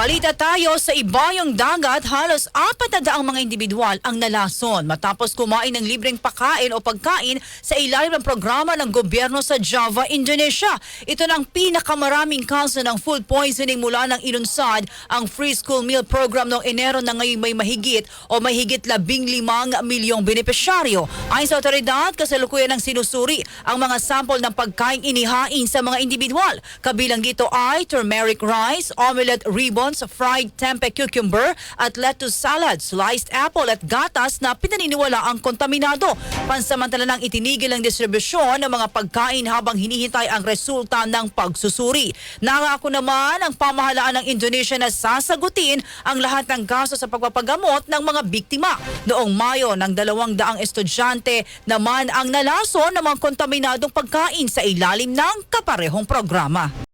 Balita tayo sa ibayong dagat, halos apat na daang mga individual ang nalason matapos kumain ng libreng pagkain o pagkain sa ilalim ng programa ng gobyerno sa Java, Indonesia. Ito ng pinakamaraming kaso ng food poisoning mula ng inunsad ang Free School Meal Program noong Enero na ngayon may mahigit o mahigit labing limang milyong benepisyaryo. Ayon sa otoridad, kasalukuyan ng sinusuri ang mga sample ng pagkain inihain sa mga individual. Kabilang dito ay turmeric rice, omelette ribbons, fried tempe cucumber at lettuce salad, sliced apple at gatas na pinaniniwala ang kontaminado. Pansamantala nang itinigil ang distribusyon ng mga pagkain habang hinihintay ang resulta ng pagsusuri. Nangako naman ang pamahalaan ng Indonesia na sasagutin ang lahat ng gasto sa pagpapagamot ng mga biktima. Noong Mayo ng dalawang daang estudyante naman ang nalason ng mga kontaminadong pagkain sa ilalim ng kaparehong programa.